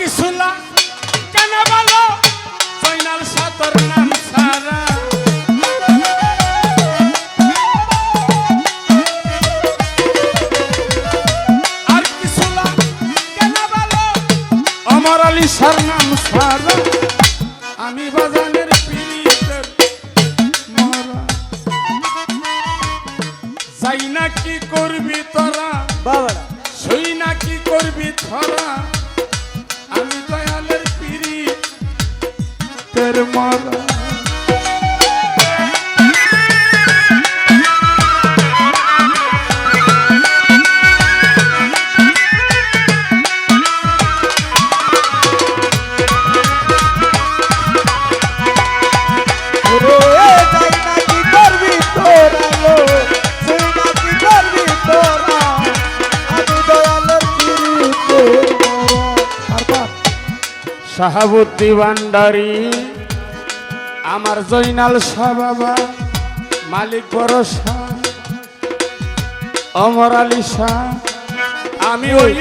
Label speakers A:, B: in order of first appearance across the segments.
A: কিছু না শাহাবুদ্দি ভান্ডারি আমার জৈনাল শাহ বাবা মালিক বড় শাহ অমর আলী শাহ আমি ওই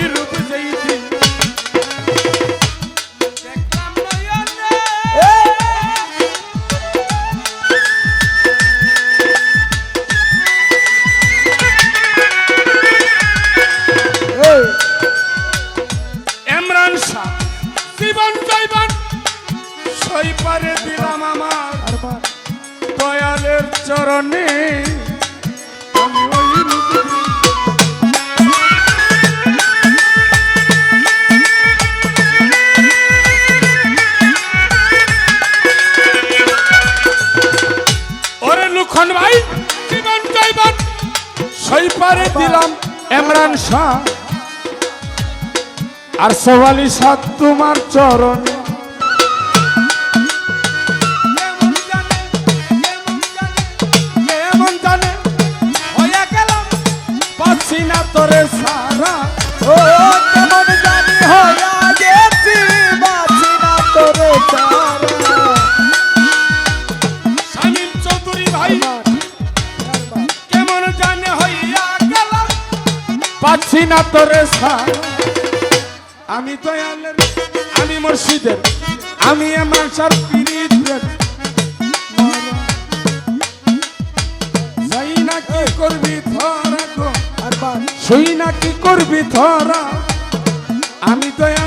A: শাহ
B: আর
A: সবালি সাত তোমার চরণে। তোরে সারা।
B: ও কেমন জানি হইয়া গেছি বাঁচি না তোরে তারা
A: শামীম চৌধুরী ভাই পাচ্ছি না তোরে আমি তো আমি মুর্শিদের আমি আমার সার পীড়িতের যাই না কি করবি ধরা গো
B: আর বাপ
A: না কি করবি ধরা। আমি দয়ালের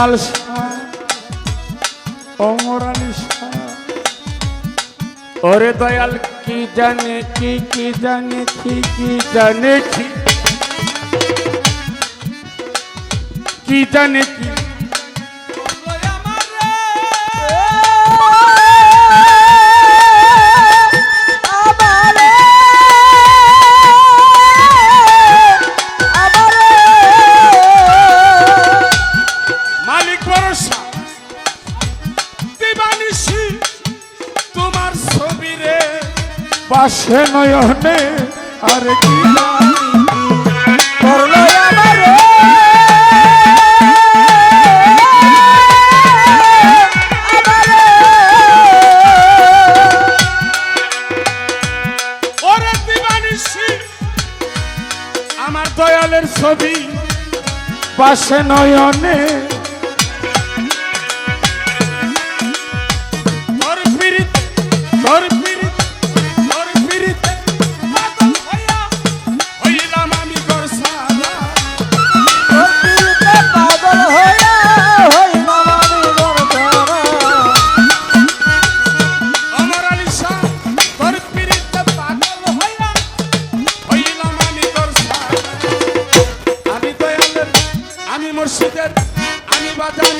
A: শাহ অমর আলী ওরে দয়াল, কি জানে, কি কি জানে, কি কি জানে কি জানে, কি পাশে নয়নে আর কি
B: আমার
A: দয়ালের ছবি পাশে নয়নে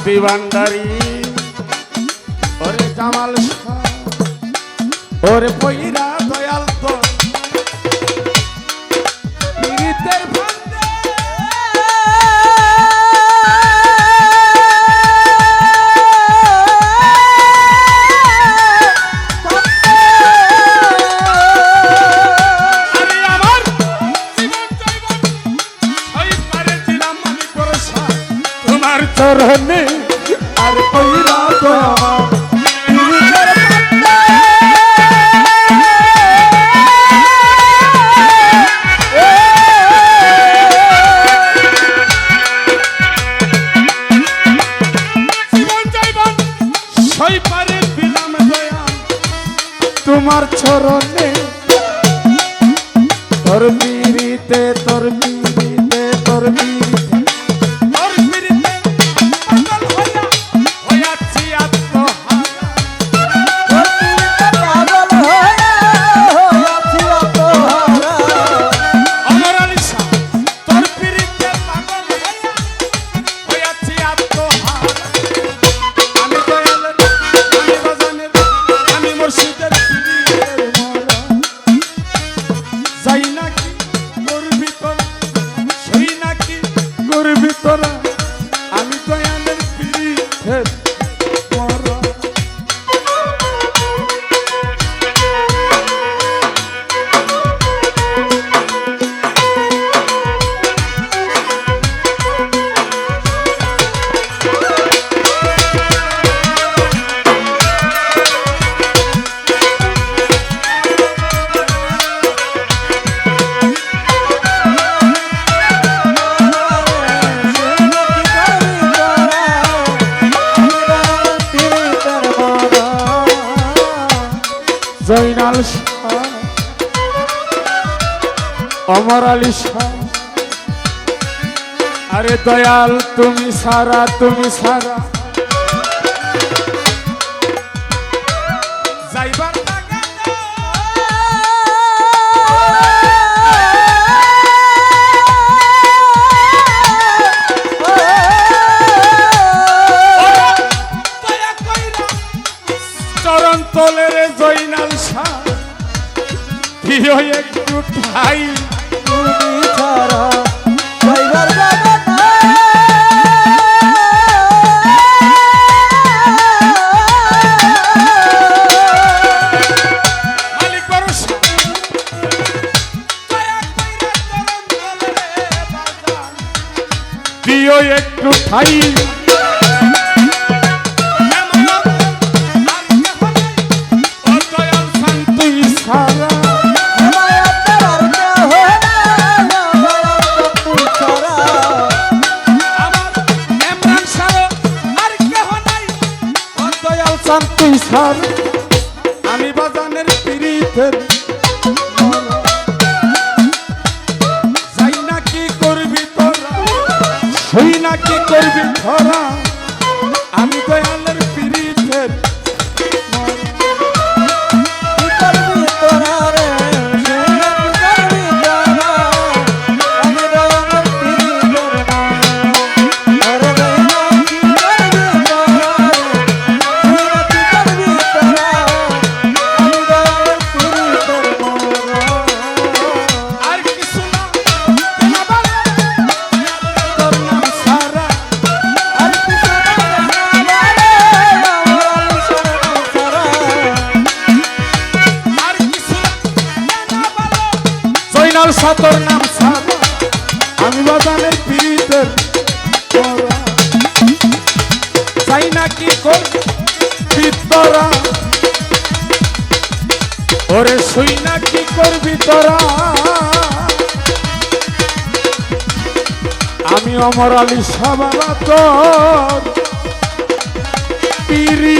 A: বাপি ভান্ডারি ওরে জামাল ওরে পৈরা চরণে কামাল অমর আলী আরে দয়াল তুমি সারা তুমি সারা। নাকি করবি? ধরা। আমি তো আমার সাতর নাম সাদা আমি বাদামের পীড়িতের চাই না কি করবি তোরা ওরে শুই না কি করবি তোরা আমি অমর আলী সাবাবা তোর পিড়ি।